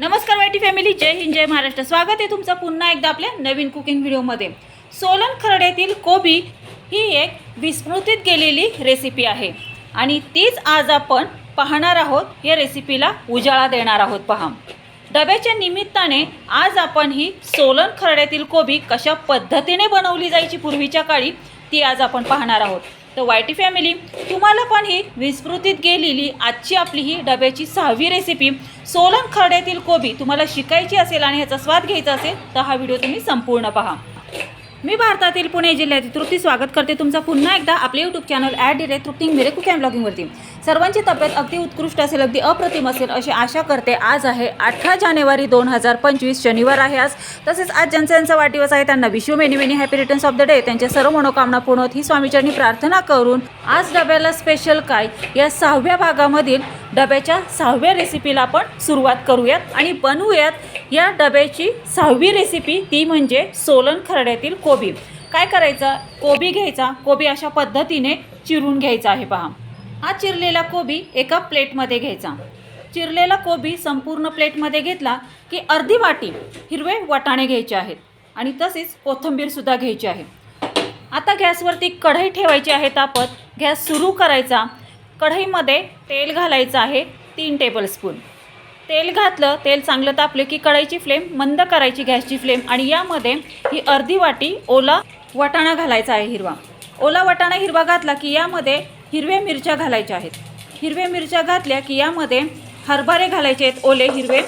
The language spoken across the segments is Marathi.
नमस्कार वाईटी फॅमिली जय हिंद जय महाराष्ट्र. स्वागत आहे तुमचं पुन्हा एकदा आपल्या नवीन कुकिंग व्हिडिओमध्ये सोलन खरड्यातील कोबी ही एक विस्मृतीत गेलेली रेसिपी आहे. आणि तीच आज आपण पाहणार आहोत या रेसिपीला उजाळा देणार आहोत. पहा. डब्याच्या निमित्ताने आज आपण ही सोलन खरड्यातील कोबी कशा पद्धतीने बनवली जायची पूर्वीच्या काळी ती आज आपण पाहणार आहोत. तर वायटी फॅमिली तुम्हाला पण ही विस्मृतीत गेलेली आजची आपली ही डब्याची सहावी रेसिपी सोलन खरड्यातील कोबी तुम्हाला शिकायची असेल आणि ह्याचा स्वाद घ्यायचा असेल तर हा व्हिडिओ तुम्ही संपूर्ण पहा. मी भारतातील पुणे जिल्ह्यातील तृप्ती स्वागत करते. तुमचा पुन्हा एकदा आपले YouTube channel at the rate Trupti मेरे कुक अँड ब्लॉगिंगवरती सर्वांची तब्येत अगदी उत्कृष्ट असेल अगदी अप्रतिम असेल अशी आशा करते. आज आहे अठरा जानेवारी दोन हजार पंचवीस शनिवार आहे आज. तसेच आज ज्यांचा ज्यांचा वाढदिवस आहे त्यांना विश्व many many happy returns of the day त्यांच्या सर्व मनोकामना पूर्ण होत. ही स्वामीचरणी प्रार्थना करून आज डब्याला स्पेशल काय? या सहाव्या भागामधील डब्याच्या सहाव्या रेसिपीला आपण सुरुवात करूयात. आणि बनवूयात या डब्याची सहावी रेसिपी ती म्हणजे सोलन खरड्यातील कोबी. काय करायचं? कोबी घ्यायचा. कोबी अशा पद्धतीने चिरून घ्यायचा आहे पहा. हा चिरलेला कोबी एका प्लेटमध्ये घ्यायचा. चिरलेला कोबी संपूर्ण प्लेटमध्ये घेतला की अर्धी वाटी हिरवे वाटाणे घ्यायचे आहेत आणि तसेच कोथिंबीरसुद्धा घ्यायची आहे. आता गॅसवरती कढई ठेवायची आहे तापत. गॅस सुरू करायचा. कढईमध्ये तेल घालायचं आहे तीन टेबलस्पून. तेल घातलं तेल चांगलं तापलं की कढईची फ्लेम मंद करायची गॅसची फ्लेम. आणि यामध्ये ही अर्धी वाटी ओला वाटाणा घालायचा आहे हिरवा. ओला वाटाणा हिरवा घातला की यामध्ये हिरव्या मिरच्या घालायच्या आहेत. हिरव्या मिरच्या घातल्या की यामध्ये हरभरे घालायचे आहेत ओले हिरवे.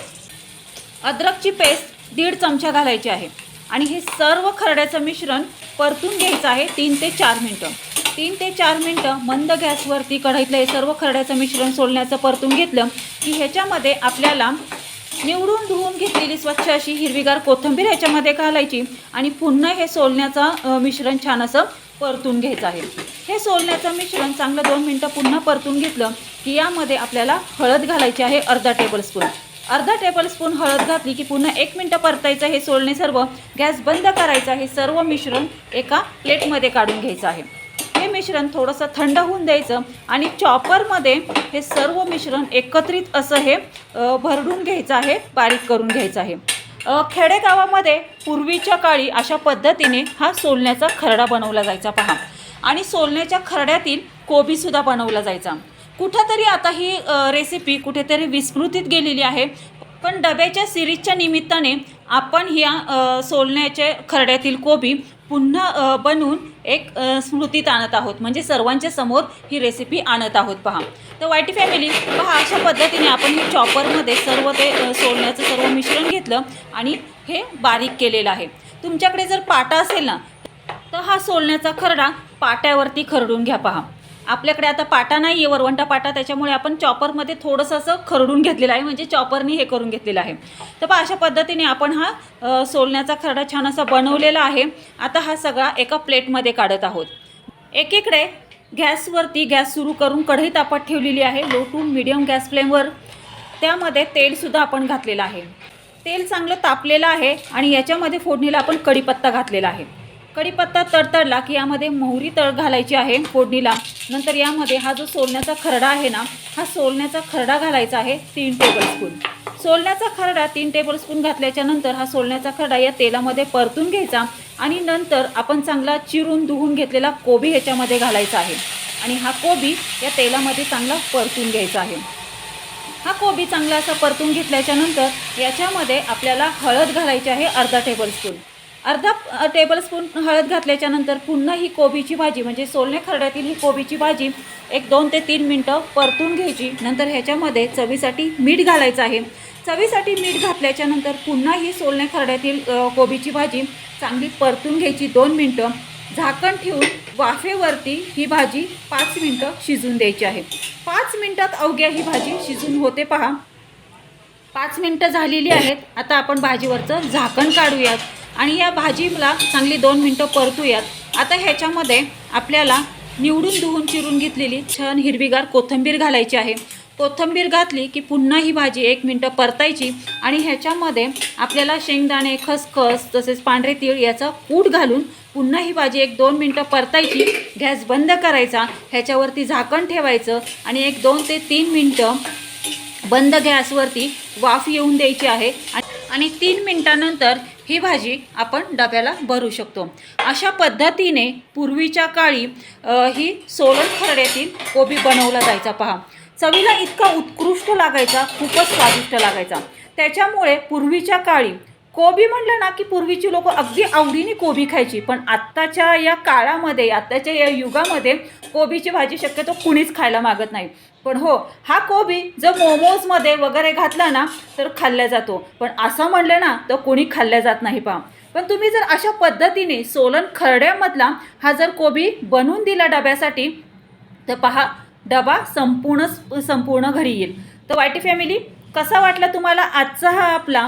अद्रकची पेस्ट दीड चमचा घालायची आहे. आणि हे सर्व खरड्याचं मिश्रण परतून घ्यायचं आहे तीन ते चार मिनटं. तीन ते चार मिनटं मंद गॅसवरती कढईतलं हे सर्व खरड्याचं मिश्रण सोलण्याचं परतून घेतलं की ह्याच्यामध्ये आपल्याला निवडून धुवून घेतलेली स्वच्छ अशी हिरवीगार कोथिंबीर ह्याच्यामध्ये घालायची आणि पुन्हा हे सोलण्याचं मिश्रण छान असं परतून घ्यायचं आहे. हे सोलण्याचं मिश्रण चांगलं दोन मिनटं पुन्हा परतून घेतलं की यामध्ये आपल्याला हळद घालायची आहे अर्धा टेबलस्पून अर्धा टेबलस्पून हळद घातली की पुन्हा एक मिनटं परतायचं हे सोलणे सर्व. गॅस बंद करायचं हे सर्व मिश्रण एका प्लेटमध्ये काढून घ्यायचं आहे. मिश्रण थोडंसं थंड होऊन द्यायचं आणि चॉपरमध्ये हे सर्व मिश्रण एकत्रित असं हे भरडून घ्यायचं आहे बारीक करून घ्यायचं आहे. खेडेगावामध्ये पूर्वीच्या काळी अशा पद्धतीने हा सोलण्याचा खरडा बनवला जायचा पहा. आणि सोलण्याच्या खरड्यातील कोबीसुद्धा बनवला जायचा. कुठंतरी आता ही रेसिपी कुठेतरी विस्मृतीत गेलेली आहे. पण डब्याच्या सिरीजच्या निमित्ताने आपण ह्या सोलण्याचे खरड्यातील कोबी पुन्हा बनवून एक स्मृतीत आणत आहोत. म्हणजे सर्वांच्या समोर ही रेसिपी आणत आहोत. पहा. तर वायटी फॅमिली पहा अशा पद्धतीने आपण हे चॉपरमध्ये सर्व ते सोलण्याचं सर्व मिश्रण घेतलं आणि हे बारीक केलेलं आहे. तुमच्याकडे जर पाटा असेल ना तर हा सोलण्याचा खरडा पाट्यावरती खरडून घ्या पहा. आपल्याकडे आता पाटा नाही आहे वरवंटा पाटा त्याच्यामुळे आपण चॉपरमध्ये थोडंसं असं खरडून घेतलेलं आहे. म्हणजे चॉपरनी हे करून घेतलेलं आहे. तर पहा अशा पद्धतीने आपण हा सोलण्याचा खरडा छान असा बनवलेला आहे. आता हा सगळा एका प्लेटमध्ये काढत आहोत. एकीकडे गॅसवरती गॅस सुरू करून कढई तापत ठेवलेली आहे लो टू मिडियम गॅस फ्लेमवर. त्यामध्ये तेलसुद्धा आपण घातलेलं आहे. तेल चांगलं तापलेलं आहे आणि याच्यामध्ये फोडणीला आपण कढीपत्ता घातलेला आहे. कढीपत्ता तडतडला की यामध्ये मोहरी तळ घालायची आहे फोडणीला. नंतर यामध्ये हा जो सोलण्याचा खरडा आहे ना हा सोलण्याचा खरडा घालायचा आहे तीन टेबलस्पून सोलण्याचा खरडा तीन टेबलस्पून घातल्याच्या नंतर हा सोलण्याचा खरडा या तेलामध्ये परतून घ्यायचा आणि नंतर आपण चांगला चिरून धुवून घेतलेला कोबी ह्याच्यामध्ये घालायचा आहे. आणि हा कोबी या तेलामध्ये चांगला परतून घ्यायचा आहे. हा कोबी चांगला असा परतून घेतल्याच्या नंतर याच्यामध्ये आपल्याला हळद घालायची आहे अर्धा टेबलस्पून अर्धा टेबलस्पून हळद घातल्याच्यानंतर पुन्हा ही कोबीची भाजी म्हणजे सोलणे खरड्यातील ही कोबीची भाजी एक दोन ते तीन मिनटं परतून घ्यायची. नंतर ह्याच्यामध्ये चवीसाठी मीठ घालायचं आहे. चवीसाठी मीठ घातल्याच्यानंतर पुन्हा ही सोलणे खरड्यातील कोबीची भाजी चांगली परतून घ्यायची दोन मिनटं. झाकण ठेवून वाफेवरती ही भाजी पाच मिनटं शिजून द्यायची आहे. पाच मिनटात अवघ्या ही भाजी शिजून होते पहा. पाच मिनटं झालेली आहेत. आता आपण भाजीवरचं झाकण काढूयात. आणि या भाजीला चांगली दोन मिनटं परतूयात. आता ह्याच्यामध्ये आपल्याला निवडून धुवून चिरून घेतलेली छान हिरवीगार कोथिंबीर घालायची आहे. कोथिंबीर घातली की पुन्हा ही भाजी एक मिनटं परतायची आणि ह्याच्यामध्ये आपल्याला शेंगदाणे खसखस तसेच पांढरे तीळ याचा कूट घालून पुन्हा ही भाजी एक दोन मिनटं परतायची. गॅस बंद करायचा ह्याच्यावरती झाकण ठेवायचं आणि एक दोन ते तीन मिनटं बंद गॅसवरती वाफ येऊन द्यायची आहे. आणि- तीन मिनटानंतर ही भाजी आपण डब्याला भरू शकतो. अशा पद्धतीने पूर्वीच्या काळी ही सोलण खरड्यातील कोबी बनवला जायचा. पहा चवीला इतका उत्कृष्ट लागायचा खूपच स्वादिष्ट लागायचा. त्याच्यामुळे पूर्वीच्या काळी कोबी म्हटलं ना की पूर्वीची लोक अगदी आवडीने कोबी खायची पण आत्ताच्या या काळामध्ये आत्ताच्या या युगामध्ये कोबीची भाजी शक्यतो कुणीच खायला मागत नाही. पण हो हा कोबी जर मोमोजमध्ये वगैरे घातला ना तर खाल्ला जातो. पण असं म्हणलं ना तर कोणी खाल्ल्या जात नाही पहा. पण तुम्ही जर अशा पद्धतीने सोलन खरड्यामधला हा जर कोबी बनवून दिला डब्यासाठी तर पहा डबा संपूर्ण संपूर्ण घरी येईल. तर वायटी फॅमिली कसा वाटला तुम्हाला आजचा हा आपला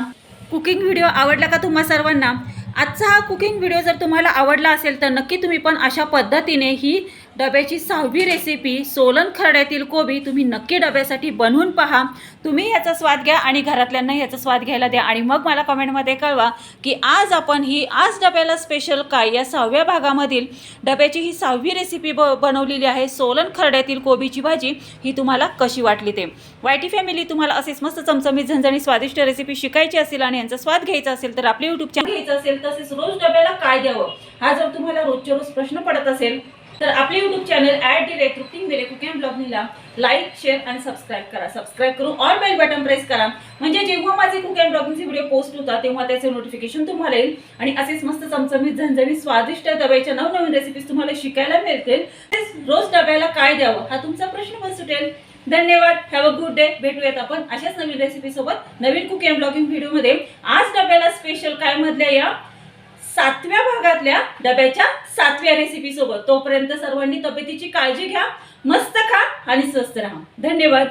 कुकिंग व्हिडिओ आवडला का तुम्हा सर्वांना? आजचा हा कुकिंग व्हिडिओ जर तुम्हाला आवडला असेल तर नक्की तुम्ही पण अशा पद्धतीने ही डब्याची सहावी रेसिपी सोलन खरड्यातील कोबी तुम्ही नक्की डब्यासाठी बनवून पहा. तुम्ही याचा स्वाद घ्या आणि घरातल्यांना याचा स्वाद घ्यायला द्या. आणि मग मला कमेंटमध्ये कळवा की आज आपण ही आज डब्याला स्पेशल काय या सहाव्या भागामधील डब्याची ही सहावी रेसिपी ब बनवलेली आहे सोलन खरड्यातील कोबीची भाजी ही तुम्हाला कशी वाटली ते. वायटी फॅमिली तुम्हाला असेच मस्त चमचमीत झणझणी स्वादिष्ट रेसिपी शिकायची असेल आणि यांचा स्वाद घ्यायचा असेल तर आपले युट्यूब चॅनल घ्यायचं असेल तसेच रोज डब्याला काय द्यावं? हा जर तुम्हाला रोजच्या रोज प्रश्न पडत असेल तर आपले YouTube channel at the rate routine Bele cooking ब्लॉगनीला लाईक शेअर आणि सबस्क्राईब करा. सबस्क्राईब करून ऑल बेल बटन प्रेस करा. म्हणजे जेव्हा माझे कुक अँड ब्लॉगिंगचे व्हिडिओ पोस्ट होतात तेव्हा त्याचे नोटिफिकेशन तुम्हाला येईल. आणि असेच मस्त चमचमीत झणझणीत स्वादिष्ट डब्याच्या नवनवीन रेसिपीज तुम्हाला शिकायला मिळतील. तसेच रोज डब्याला काय द्यावं हा तुमचा प्रश्न पण सुटेल. धन्यवाद. हॅव अ गुड डे भेटूयात आपण अशाच नवीन रेसिपीसोबत नवीन कुकिंग अँड ब्लॉगिंग व्हिडिओमध्ये आज डब्याला स्पेशल काय मधल्या या? सातव्या भागातल्या डब्याच्या सातव्या रेसिपी सोबत. तोपर्यंत सर्वांनी तब्येतीची काळजी घ्या मस्त खा आणि स्वस्त राहा. धन्यवाद.